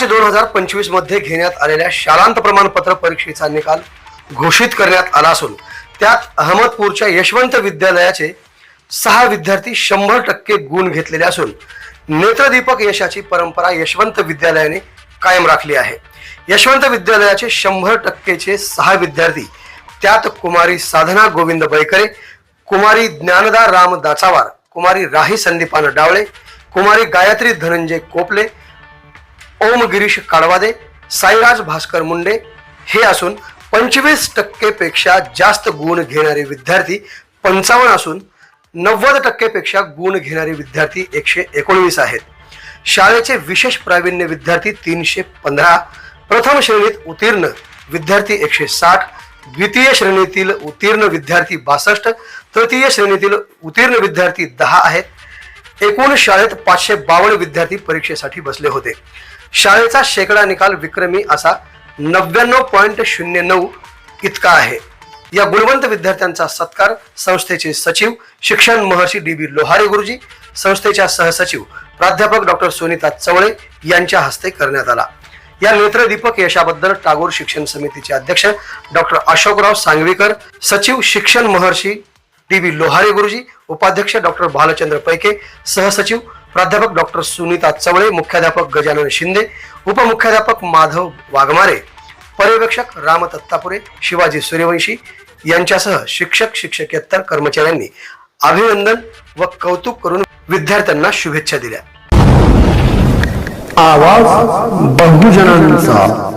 मार्च दोन हजार पंचवीसमध्ये घेण्यात आलेल्या शालांत प्रमाणपत्र परीक्षेचा निकाल घोषित करण्यात आला असून त्यात अहमदपूरच्या यशवंत विद्यालयाचे सहा विद्यार्थी शंभर टक्के गुण घेतलेले असून नेत्रदीपक यशाची परंपरा यशवंत विद्यालयाने कायम राखली आहे. यशवंत विद्यालयाचे शंभर टक्केचे सहा विद्यार्थी त्यात कुमारी साधना गोविंद बैकरे कुमारी ज्ञानदा राम दाचावार कुमारी राही संदीपान डावळे कुमारी गायत्री धनंजय कोपले ओम गिरीश काळवादे साईराज भास्कर मुंडे हे असून पंचवीस टक्केपेक्षा जास्त गुण घेणारे विद्यार्थी पंचावन्न असून नव्वद टक्केपेक्षा गुण घेणारे विद्यार्थी एकशे एकोणवीस आहेत. शाळेचे विशेष प्रावीण्य विद्यार्थी तीनशे पंधरा प्रथम श्रेणीत उत्तीर्ण विद्यार्थी एकशे साठ द्वितीय श्रेणीतील उत्तीर्ण विद्यार्थी बासष्ट तृतीय श्रेणीतील उत्तीर्ण विद्यार्थी दहा आहेत. एकूण शाळेत पाचशे बावन्न विद्यार्थी परीक्षेसाठी बसले होते. शाळेचा शेकडा निकाल विक्रमी असा नव्याण्णव पॉईंट शून्य नऊ इतका आहे. या गुणवंत विद्यार्थ्यांचा सत्कार संस्थेचे सचिव शिक्षण महर्षी डी बी लोहारे गुरुजी संस्थेच्या सहसचिव प्राध्यापक डॉक्टर सुनीता चवळे यांच्या हस्ते करण्यात आला. या नेत्रदीपक यशाबद्दल टागोर शिक्षण समितीचे अध्यक्ष डॉक्टर अशोकराव सांगवीकर सचिव शिक्षण महर्षी डी बी लोहारे गुरुजी उपाध्यक्ष डॉक्टर भालचंद्र पैके सहसचिव प्राध्यापक डॉक्टर सुनीता चवळे मुख्याध्यापक गजानन शिंदे उपमुख्याध्यापक माधव वाघमारे पर्यवेक्षक राम दत्तापुरे शिवाजी सूर्यवंशी यांच्यासह शिक्षक शिक्षकेतर कर्मचाऱ्यांनी अभिनंदन व कौतुक करून विद्यार्थ्यांना शुभेच्छा दिल्या. आवाज बहुजनांचा.